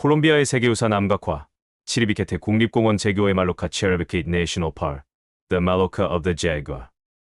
콜롬비아의 세계유산 암각화, 치리비케테 국립공원 제교의 말로카 체르비케이트 내셔널 파크, The Maloca of the Jaguar.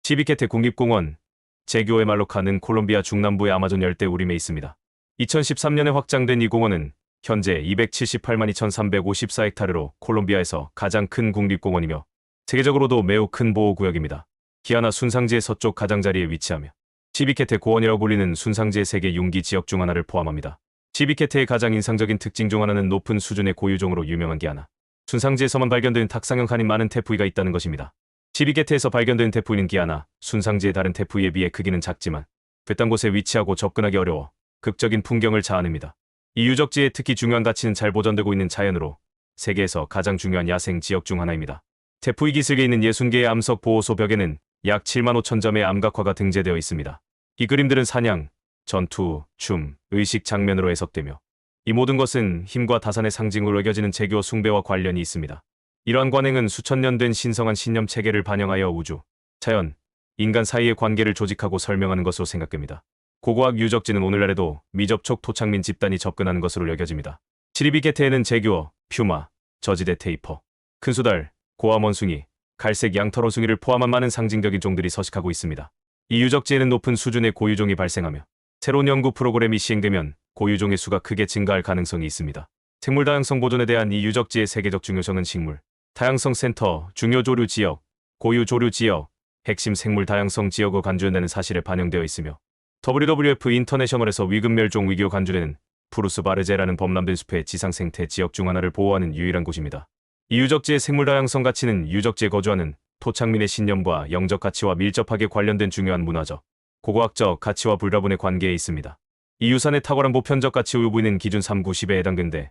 치비케테 국립공원, 제교의 말로카는 콜롬비아 중남부의 아마존 열대 우림에 있습니다. 2013년에 확장된 이 공원은 현재 278만 2354헥타르로 콜롬비아에서 가장 큰 국립공원이며 세계적으로도 매우 큰 보호구역입니다. 기아나 순상지의 서쪽 가장자리에 위치하며 치비케테 고원이라고 불리는 순상지의 세계 융기 지역 중 하나를 포함합니다. 치비케테의 가장 인상적인 특징 중 하나는 높은 수준의 고유종으로 유명한 기아나. 순상지에서만 발견된 탁상형 간이 많은 테푸이가 있다는 것입니다. 치비케테에서 발견된 테푸이는 기아나, 순상지의 다른 테푸이에 비해 크기는 작지만 외딴 곳에 위치하고 접근하기 어려워 극적인 풍경을 자아냅니다. 이 유적지의 특히 중요한 가치는 잘 보존되고 있는 자연으로 세계에서 가장 중요한 야생 지역 중 하나입니다. 테푸이 기슭에 있는 60개의 암석 보호소 벽에는 약 7만 5천 점의 암각화가 등재되어 있습니다. 이 그림들은 사냥, 전투, 춤, 의식 장면으로 해석되며 이 모든 것은 힘과 다산의 상징으로 여겨지는 제교 숭배와 관련이 있습니다. 이러한 관행은 수천 년 된 신성한 신념 체계를 반영하여 우주, 자연, 인간 사이의 관계를 조직하고 설명하는 것으로 생각됩니다. 고고학 유적지는 오늘날에도 미접촉 토착민 집단이 접근하는 것으로 여겨집니다. 치리비 게테에는 제규어, 퓨마, 저지대 테이퍼, 큰 수달, 고암 원숭이, 갈색 양털 원숭이를 포함한 많은 상징적인 종들이 서식하고 있습니다. 이 유적지에는 높은 수준의 고유종이 발생하며 새로운 연구 프로그램이 시행되면 고유종의 수가 크게 증가할 가능성이 있습니다. 생물 다양성 보존에 대한 이 유적지의 세계적 중요성은 식물 다양성 센터, 중요 조류 지역, 고유 조류 지역, 핵심 생물 다양성 지역으로 간주된다는 사실에 반영되어 있으며 WWF 인터내셔널에서 위급 멸종 위기로 간주되는 푸르스 바르제라는 범람된 숲의 지상 생태 지역 중 하나를 보호하는 유일한 곳입니다. 이 유적지의 생물 다양성 가치는 유적지에 거주하는 토착민의 신념과 영적 가치와 밀접하게 관련된 중요한 문화적, 고고학적 가치와 불가분의 관계에 있습니다. 이 유산의 탁월한 보편적 가치 우부는 기준 390에 해당되는데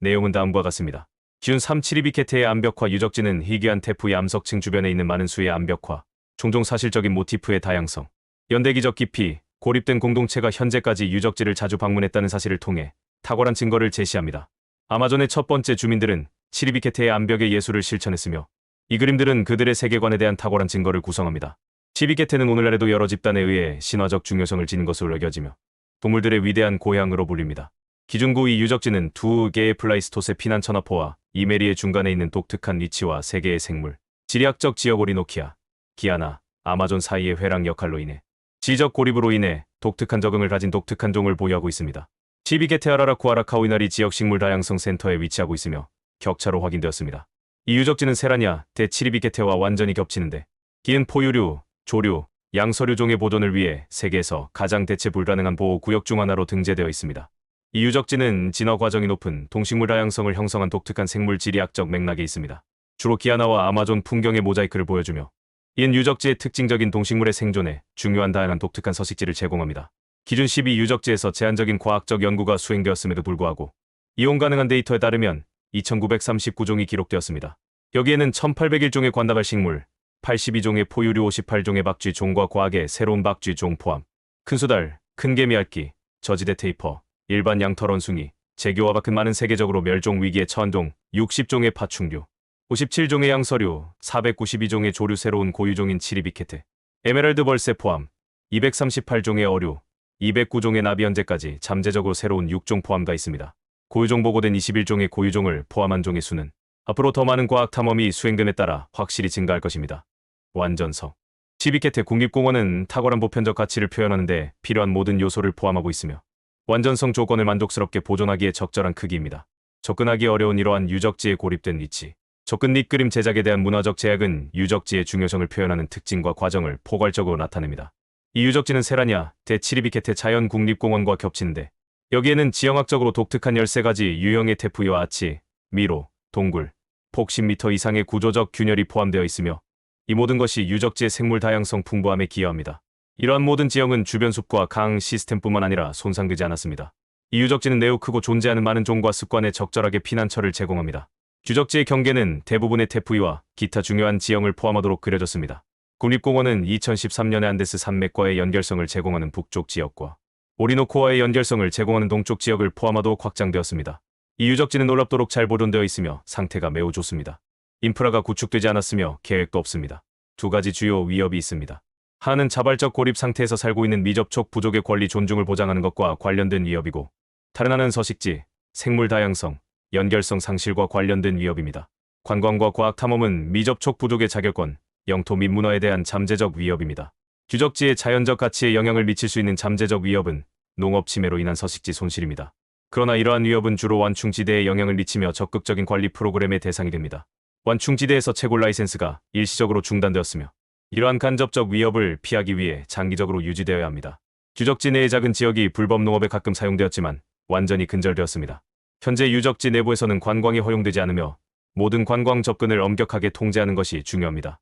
내용은 다음과 같습니다. 기준 372케테의 암벽화 유적지는 희귀한 태프의 암석층 주변에 있는 많은 수의 암벽화, 종종 사실적인 모티프의 다양성, 연대기적 깊이, 고립된 공동체가 현재까지 유적지를 자주 방문했다는 사실을 통해 탁월한 증거를 제시합니다. 아마존의 첫 번째 주민들은 치리비케테의 암벽의 예술을 실천했으며 이 그림들은 그들의 세계관에 대한 탁월한 증거를 구성합니다. 치비게테는 오늘날에도 여러 집단에 의해 신화적 중요성을 지닌 것으로 여겨지며 동물들의 위대한 고향으로 불립니다. 기준구 이 유적지는 두 개의 플라이스토세 피난 천하포와 이메리의 중간에 있는 독특한 위치와 세 개의 생물, 지리학적 지역 오리노키아, 기아나, 아마존 사이의 회랑 역할로 인해 지적 고립으로 인해 독특한 적응을 가진 독특한 종을 보유하고 있습니다. 치비게테아라라 쿠아라카우이나리 지역 식물 다양성 센터에 위치하고 있으며 격차로 확인되었습니다. 이 유적지는 세라냐 대치리비게테와 완전히 겹치는데 기은 포유류, 조류, 양서류종의 보존을 위해 세계에서 가장 대체 불가능한 보호 구역 중 하나로 등재되어 있습니다. 이 유적지는 진화 과정이 높은 동식물 다양성을 형성한 독특한 생물 지리학적 맥락에 있습니다. 주로 기아나와 아마존 풍경의 모자이크를 보여주며 이는 유적지의 특징적인 동식물의 생존에 중요한 다양한 독특한 서식지를 제공합니다. 기준 12 유적지에서 제한적인 과학적 연구가 수행되었음에도 불구하고 이용 가능한 데이터에 따르면 2939종이 기록되었습니다. 여기에는 1801종의 관다발 식물, 82종의 포유류 58종의 박쥐 종과 과학의 새로운 박쥐 종 포함, 큰 수달, 큰 개미알기, 저지대 테이퍼, 일반 양털 원숭이, 제교와 같은 많은 세계적으로 멸종 처한 종 60종의 파충류, 57종의 양서류, 492종의 조류 새로운 고유종인 치리비케트, 에메랄드 벌새 포함, 238종의 어류, 209종의 나비 현재까지 잠재적으로 새로운 6종 포함가 있습니다. 고유종 보고된 21종의 고유종을 포함한 종의 수는 앞으로 더 많은 과학 탐험이 수행됨에 따라 확실히 증가할 것입니다. 완전성 치비케테 국립공원은 탁월한 보편적 가치를 표현하는데 필요한 모든 요소를 포함하고 있으며 완전성 조건을 만족스럽게 보존하기에 적절한 크기입니다. 접근하기 어려운 이러한 유적지에 고립된 위치 접근 및 그림 제작에 대한 문화적 제약은 유적지의 중요성을 표현하는 특징과 과정을 포괄적으로 나타냅니다. 이 유적지는 세라냐 대치리비케테 자연국립공원과 겹치는데 여기에는 지형학적으로 독특한 13가지 유형의 태프이와 아치, 미로, 동굴, 폭 10m 이상의 구조적 균열이 포함되어 있으며 이 모든 것이 유적지의 생물 다양성 풍부함에 기여합니다. 이러한 모든 지형은 주변 숲과 강 시스템뿐만 아니라 손상되지 않았습니다. 이 유적지는 매우 크고 존재하는 많은 종과 습관에 적절하게 피난처를 제공합니다. 유적지의 경계는 대부분의 태프이와 기타 중요한 지형을 포함하도록 그려졌습니다. 국립공원은 2013년에 안데스 산맥과의 연결성을 제공하는 북쪽 지역과 오리노코와의 연결성을 제공하는 동쪽 지역을 포함하도록 확장되었습니다. 이 유적지는 놀랍도록 잘 보존되어 있으며 상태가 매우 좋습니다. 인프라가 구축되지 않았으며 계획도 없습니다. 두 가지 주요 위협이 있습니다. 하나는 자발적 고립 상태에서 살고 있는 미접촉 부족의 권리 존중을 보장하는 것과 관련된 위협이고 다른 하나는 서식지, 생물 다양성, 연결성 상실과 관련된 위협입니다. 관광과 과학 탐험은 미접촉 부족의 자결권, 영토 및 문화에 대한 잠재적 위협입니다. 규적지의 자연적 가치에 영향을 미칠 수 있는 잠재적 위협은 농업 침해로 인한 서식지 손실입니다. 그러나 이러한 위협은 주로 완충지대에 영향을 미치며 적극적인 관리 프로그램의 대상이 됩니다. 완충지대에서 채굴 라이센스가 일시적으로 중단되었으며 이러한 간접적 위협을 피하기 위해 장기적으로 유지되어야 합니다. 규적지 내의 작은 지역이 불법 농업에 가끔 사용되었지만 완전히 근절되었습니다. 현재 유적지 내부에서는 관광이 허용되지 않으며 모든 관광 접근을 엄격하게 통제하는 것이 중요합니다.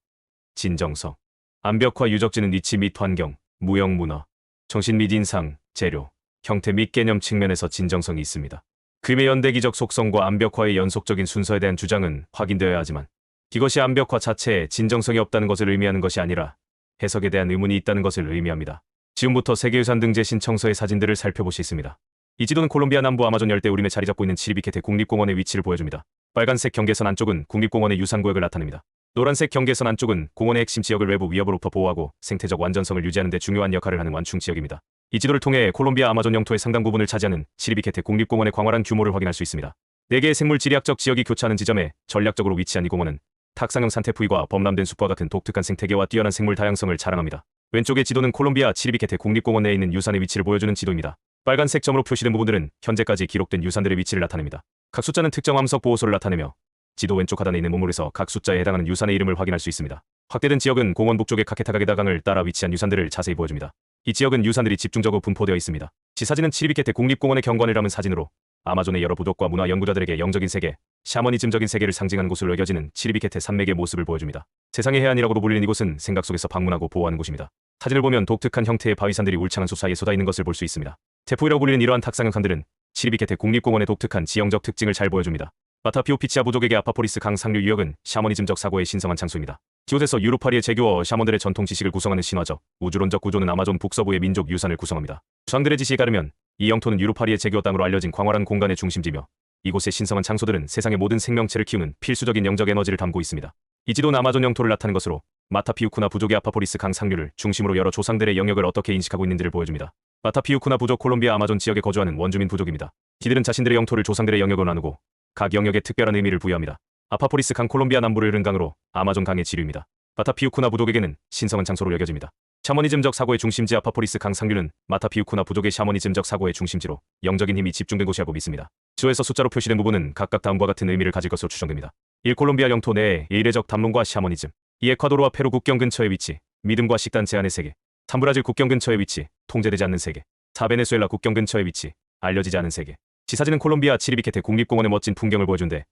진정성 암벽화 유적지는 위치 및 환경, 무형 문화, 정신 및 인상, 재료, 형태 및 개념 측면에서 진정성이 있습니다. 그림의 연대기적 속성과 암벽화의 연속적인 순서에 대한 주장은 확인되어야 하지만 이것이 암벽화 자체에 진정성이 없다는 것을 의미하는 것이 아니라 해석에 대한 의문이 있다는 것을 의미합니다. 지금부터 세계유산 등재 신청서의 사진들을 살펴볼 수 있습니다. 이 지도는 콜롬비아 남부 아마존 열대 우림에 자리 잡고 있는 치리비케테 국립공원의 위치를 보여줍니다. 빨간색 경계선 안쪽은 국립공원의 유산구역을 나타냅니다. 노란색 경계선 안쪽은 공원의 핵심 지역을 외부 위협으로부터 보호하고 생태적 완전성을 유지하는 데 중요한 역할을 하는 완충 지역입니다. 이 지도를 통해 콜롬비아 아마존 영토의 상당 부분을 차지하는 치리비케테 국립공원의 광활한 규모를 확인할 수 있습니다. 4개의 생물 지리학적 지역이 교차하는 지점에 전략적으로 위치한 이 공원은 탁상형 산태푸이와 범람된 숲과 같은 독특한 생태계와 뛰어난 생물 다양성을 자랑합니다. 왼쪽의 지도는 콜롬비아 치리비케테 국립공원 내에 있는 유산의 위치를 보여주는 지도입니다. 빨간색 점으로 표시된 부분들은 현재까지 기록된 유산들의 위치를 나타냅니다. 각 숫자는 특정 암석 보호소를 나타내며 지도 왼쪽 하단에 있는 문물에서 각 숫자에 해당하는 유산의 이름을 확인할 수 있습니다. 확대된 지역은 공원 북쪽의 카케타가게다 강을 따라 위치한 유산들을 자세히 보여줍니다. 이 지역은 유산들이 집중적으로 분포되어 있습니다. 지사진은 치리비케테 국립공원의 경관을 담은 사진으로 아마존의 여러 부족과 문화 연구자들에게 영적인 세계, 샤머니즘적인 세계를 상징하는 곳으로 여겨지는 치리비케테 산맥의 모습을 보여줍니다. 세상의 해안이라고도 불리는 이곳은 생각 속에서 방문하고 보호하는 곳입니다. 사진을 보면 독특한 형태의 바위산들이 울창한 숲 사이에 쏟아 있는 것을 볼 수 있습니다. 태포이라고 불리는 이러한 탁상형 산들은 치리비케테 국립공원의 독특한 지형적 특징을 잘 보여줍니다. 마타피오피치아 부족에게 아파포리스 강 상류 유역은 샤머니즘적 사고의 신성한 장소입니다. 이곳에서 유로파리의 제교어 샤먼들의 전통 지식을 구성하는 신화적, 우주론적 구조는 아마존 북서부의 민족 유산을 구성합니다. 수상들의 지시에 따르면 이 영토는 유로파리의 제교어 땅으로 알려진 광활한 공간의 중심지며 이곳의 신성한 장소들은 세상의 모든 생명체를 키우는 필수적인 영적 에너지를 담고 있습니다. 이 지도는 아마존 영토를 나타낸 것으로 마타피우쿠나 부족의 아파포리스 강 상류를 중심으로 여러 조상들의 영역을 어떻게 인식하고 있는지를 보여줍니다. 마타피우쿠나 부족 콜롬비아 아마존 지역에 거주하는 원주민 부족입니다. 이들은 자신들의 영토를 조상들의 영역으로 나누고 각 영역에 특별한 의미를 부여합니다. 아파포리스 강 콜롬비아 남부를 흐른 강으로 아마존 강의 지류입니다. 마타피우쿠나 부족에게는 신성한 장소로 여겨집니다. 샤머니즘적 사고의 중심지 아파포리스 강 상류는 마타피우쿠나 부족의 샤머니즘적 사고의 중심지로 영적인 힘이 집중된 곳이라고 믿습니다. 지도에서 숫자로 표시된 부분은 각각 다음과 같은 의미를 가질 것으로 추정됩니다. 1. 콜롬비아 영토 내의 예의례적 담론과 샤머니즘 2. 에콰도르와 페루 국경 근처의 위치 믿음과 식단 제한의 세계 3. 브라질 국경 근처의 위치 통제되지 않는 세계 4. 베네수엘라 국경 근처의 위치 알려지지 않은 세계 지사진은 콜롬비아 치리비케테 국립공원의 멋진 풍경을 보여준데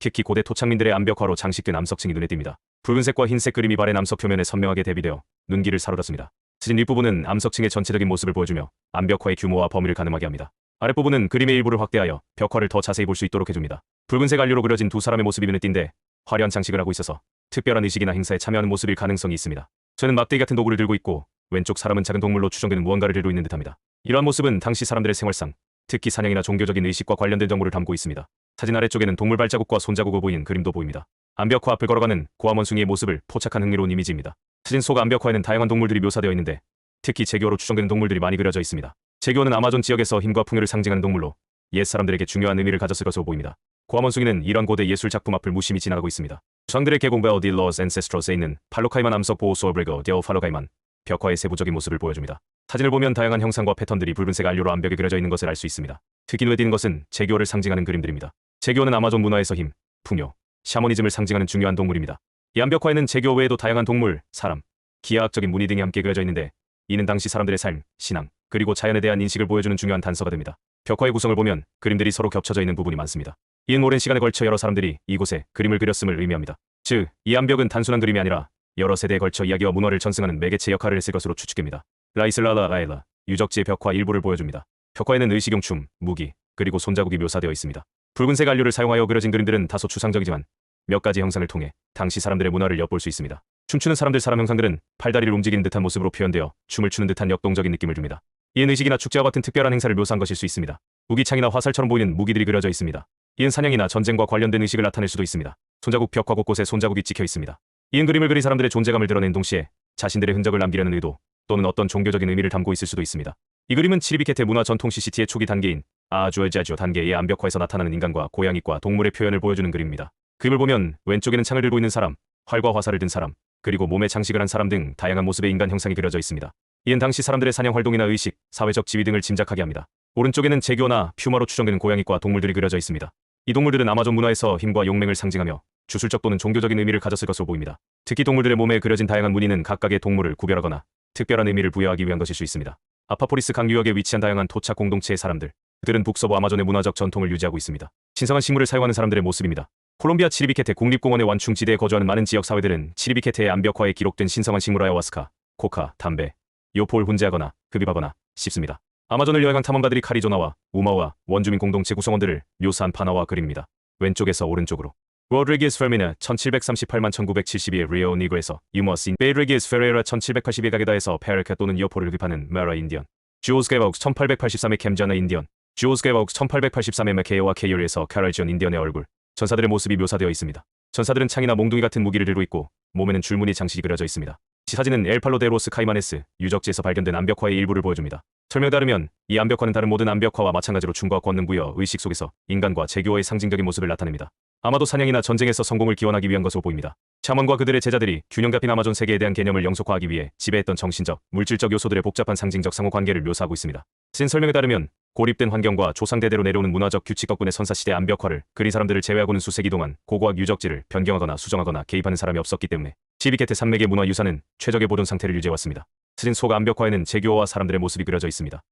특히 고대 토착민들의 암벽화로 장식된 암석층이 눈에 띕니다. 붉은색과 흰색 그림이 발의 암석 표면에 선명하게 대비되어 눈길을 사로잡습니다. 사진 윗부분은 암석층의 전체적인 모습을 보여주며 암벽화의 규모와 범위를 가늠하게 합니다. 아랫부분은 그림의 일부를 확대하여 벽화를 더 자세히 볼 수 있도록 해줍니다. 붉은색 안료로 그려진 두 사람의 모습이 눈에 띈데 화려한 장식을 하고 있어서 특별한 의식이나 행사에 참여하는 모습일 가능성이 있습니다. 저는 막대기 같은 도구를 들고 있고 왼쪽 사람은 작은 동물로 추정되는 무언가를 들고 있는 듯합니다. 이러한 모습은 당시 사람들의 생활상, 특히 사냥이나 종교적인 의식과 관련된 정보를 담고 있습니다. 사진 아래쪽에는 동물 발자국과 손자국을 보이는 그림도 보입니다. 암벽화 앞을 걸어가는 고아원 원숭이의 모습을 포착한 흥미로운 이미지입니다. 사진 속 암벽화에는 다양한 동물들이 묘사되어 있는데 특히 제교로 추정되는 동물들이 많이 그려져 있습니다. 제교는 아마존 지역에서 힘과 풍요를 상징하는 동물로 옛 사람들에게 중요한 의미를 가졌을 것으로 보입니다. 고아원 원숭이는 이런 고대 예술 작품 앞을 무심히 지나가고 있습니다. 수상들의 계공 베어 디 러스 앤세스트로스에 있는 팔로카이만 암석 보호소 얼브레거 데어 팔로카이만 벽화의 세부적인 모습을 보여줍니다. 사진을 보면 다양한 형상과 패턴들이 붉은색 안료로 암벽에 그려져 있는 것을 알 수 있습니다. 특히 눈에 띄는 것은 제교를 상징하는 그림들입니다. 제교는 아마존 문화에서 힘, 풍요, 샤머니즘을 상징하는 중요한 동물입니다. 이 암벽화에는 제교 외에도 다양한 동물, 사람, 기하학적인 무늬 등이 함께 그려져 있는데 이는 당시 사람들의 삶, 신앙, 그리고 자연에 대한 인식을 보여주는 중요한 단서가 됩니다. 벽화의 구성을 보면 그림들이 서로 겹쳐져 있는 부분이 많습니다. 이는 오랜 시간에 걸쳐 여러 사람들이 이곳에 그림을 그렸음을 의미합니다. 즉, 이 암벽은 단순한 그림이 아니라 여러 세대에 걸쳐 이야기와 문화를 전승하는 매개체 역할을 했을 것으로 추측됩니다. 라이슬라라 라일라, 유적지의 벽화 일부를 보여줍니다. 벽화에는 의식용 춤, 무기, 그리고 손자국이 묘사되어 있습니다. 붉은색 안료를 사용하여 그려진 그림들은 다소 추상적이지만 몇 가지 형상을 통해 당시 사람들의 문화를 엿볼 수 있습니다. 춤추는 사람들 사람 형상들은 팔다리를 움직이는 듯한 모습으로 표현되어 춤을 추는 듯한 역동적인 느낌을 줍니다. 이는 의식이나 축제와 같은 특별한 행사를 묘사한 것일 수 있습니다. 무기창이나 화살처럼 보이는 무기들이 그려져 있습니다. 이는 사냥이나 전쟁과 관련된 의식을 나타낼 수도 있습니다. 손자국 벽화 곳곳에 손자국이 찍혀 있습니다. 이은 그림을 그린 사람들의 존재감을 드러낸 동시에 자신들의 흔적을 남기려는 의도 또는 어떤 종교적인 의미를 담고 있을 수도 있습니다. 이 그림은 치리비케테 문화 전통 CCT의 초기 단계인 아주 자주 단계의 암벽화에서 나타나는 인간과 고양이과 동물의 표현을 보여주는 그림입니다. 그림을 보면 왼쪽에는 창을 들고 있는 사람, 활과 화살을 든 사람, 그리고 몸에 장식을 한 사람 등 다양한 모습의 인간 형상이 그려져 있습니다. 이는 당시 사람들의 사냥 활동이나 의식, 사회적 지위 등을 짐작하게 합니다. 오른쪽에는 제규어나 퓨마로 추정되는 고양이과 동물들이 그려져 있습니다. 이 동물들은 아마존 문화에서 힘과 용맹을 상징하며 주술적 또는 종교적인 의미를 가졌을 것으로 보입니다. 특히 동물들의 몸에 그려진 다양한 무늬는 각각의 동물을 구별하거나 특별한 의미를 부여하기 위한 것일 수 있습니다. 아파포리스 강유역에 위치한 다양한 토착 공동체의 사람들, 그들은 북서부 아마존의 문화적 전통을 유지하고 있습니다. 신성한 식물을 사용하는 사람들의 모습입니다. 콜롬비아 치리비케테 국립공원의 완충지대에 거주하는 많은 지역 사회들은 치리비케테의 암벽화에 기록된 신성한 식물 아야와스카, 코카, 담배, 요포를 훈제하거나 흡입하거나 씹습니다. 아마존을 여행한 탐험가들이 카리조나와 우마와 원주민 공동체 구성원들을 묘사한 판화와 그림입니다. 왼쪽에서 오른쪽으로 로드리게스 페르미나 1738만 1972의 리오 니그에서 유머신 베이드리게스 페레라 1782의 가게다에서 페르카 또는 이어포를 흡입하는 메라 인디언 주오스 게바욱스 1883의 캠자나 인디언 주오스 게바욱스 1883의 메케이와 케이올에서 카라지온 인디언의 얼굴 전사들의 모습이 묘사되어 있습니다. 전사들은 창이나 몽둥이 같은 무기를 들고 있고 몸에는 줄무늬 장식이 그려져 있습니다. 이 사진은 엘팔로 데 로스 카이마네스 유적지에서 발견된 암벽화의 일부를 보여줍니다. 설명에 따르면 이 암벽화는 다른 모든 암벽화와 마찬가지로 춤과 권능 부여 의식 속에서 인간과 제교의 상징적인 모습을 나타냅니다. 아마도 사냥이나 전쟁에서 성공을 기원하기 위한 것으로 보입니다. 샤먼과 그들의 제자들이 균형 잡힌 아마존 세계에 대한 개념을 영속화하기 위해 지배했던 정신적, 물질적 요소들의 복잡한 상징적 상호 관계를 묘사하고 있습니다. 쓴 설명에 따르면 고립된 환경과 조상대대로 내려오는 문화적 규칙 덕분에 선사시대 암벽화를 그린 사람들을 제외하고는 수세기 동안 고고학 유적지를 변경하거나 수정하거나 개입하는 사람이 없었기 때문에 시비케트 산맥의 문화 유산은 최적의 보존 상태를 유지해왔습니다. 스린 속 암벽화에는 제교와 사람들의 모습이 그려져 있습니다.